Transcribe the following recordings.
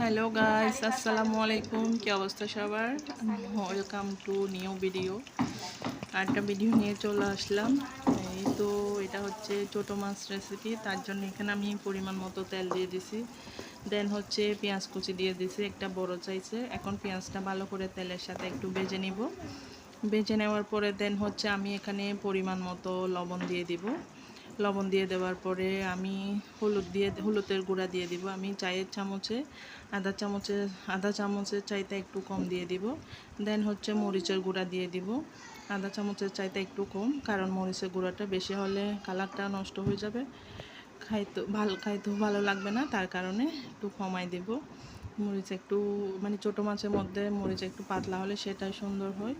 Hello guys আসসালামু আলাইকুম কি অবস্থা সবার? ওয়েলকাম টু নিউ ভিডিও আরেকটা ভিডিও নিয়ে চলে আসলাম। এই তো এটা হচ্ছে ছোটো মাছ রেসিপি তার জন্য এখানে আমি পরিমাণ মতো তেল দিয়ে দিছি। দেন হচ্ছে পেঁয়াজ কুচি দিয়ে দিছি, একটা বড় চাইছে এখন পেঁয়াজটা ভালো করে তেলের সাথে একটু বেজে নিব। বেজে নেওয়ার পরে দেন হচ্ছে আমি এখানে পরিমাণ মতো লবণ দিয়ে দিব। লবণ দিয়ে দেওয়ার পরে আমি হলুদ দিয়ে, হলুদের গুঁড়া দিয়ে দিব। আমি চায়ের চামচে, আধা চামচে, আধা চামচের চাইতে একটু কম দিয়ে দিব। দেন হচ্ছে মরিচের গুঁড়া দিয়ে দিব। আধা চামচের চাইতে একটু কম, কারণ মরিচের গুঁড়াটা বেশি হলে কালারটা নষ্ট হয়ে যাবে। খাইতে, ভালো, খাইতেও ভালো লাগবে না, তার কারণে একটু কমাই দিব। মরিচ একটু মানে ছোটো মাছের মধ্যে মরিচ একটু পাতলা হলে সেটাই সুন্দর হয়।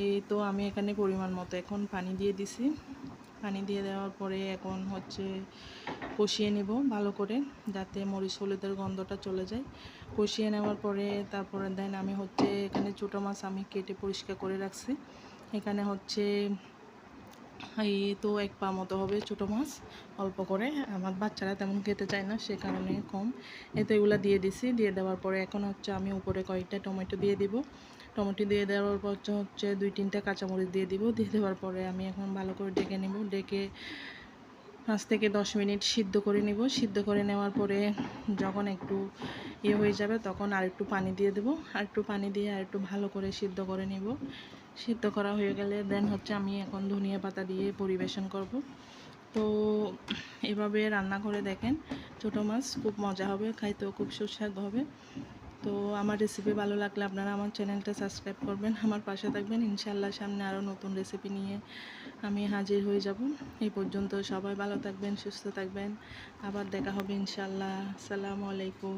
এই তো আমি এখানে পরিমাণ মতো এখন পানি দিয়ে দিছি। পানি দিয়ে দেওয়ার পরে এখন হচ্ছে কষিয়ে নেব ভালো করে, যাতে মরিচ হলুদের গন্ধটা চলে যায়। কষিয়ে নেওয়ার পরে তারপরে দেন আমি হচ্ছে এখানে ছোটো মাছ আমি কেটে পরিষ্কার করে রাখছি। এখানে হচ্ছে এই তো এক পা মতো হবে ছোটো মাছ, অল্প করে। আমার বাচ্চারা তেমন খেতে চায় না, সে কারণে কম। এতে এগুলো দিয়ে দিছি, দিয়ে দেওয়ার পরে এখন হচ্ছে আমি উপরে কয়েকটা টমেটো দিয়ে দিব। টমেটো দিয়ে দেওয়ার পর হচ্ছে দুই তিনটা কাঁচামরিচ দিয়ে দিব। দিয়ে দেওয়ার পরে আমি এখন ভালো করে ডেকে নেব। ডেকে পাঁচ থেকে দশ মিনিট সিদ্ধ করে নিব। সিদ্ধ করে নেওয়ার পরে যখন একটু ইয়ে হয়ে যাবে তখন আর একটু পানি দিয়ে দেবো। আর একটু পানি দিয়ে আর একটু ভালো করে সিদ্ধ করে নিব। সিদ্ধ করা হয়ে গেলে দেন হচ্ছে আমি এখন ধনিয়া পাতা দিয়ে পরিবেশন করব। তো এভাবে রান্না করে দেখেন ছোটো মাছ খুব মজা হবে, খাইতেও খুব সুস্বাদু হবে। তো আমার রেসিপি ভালো লাগলে আপনারা আমার চ্যানেলটা সাবস্ক্রাইব করবেন, আমার পাশে থাকবেন। ইনশাল্লাহ সামনে আরও নতুন রেসিপি নিয়ে আমি হাজির হয়ে যাব। এই পর্যন্ত সবাই ভালো থাকবেন, সুস্থ থাকবেন। আবার দেখা হবে ইনশাল্লাহ আসসালামু আলাইকুম।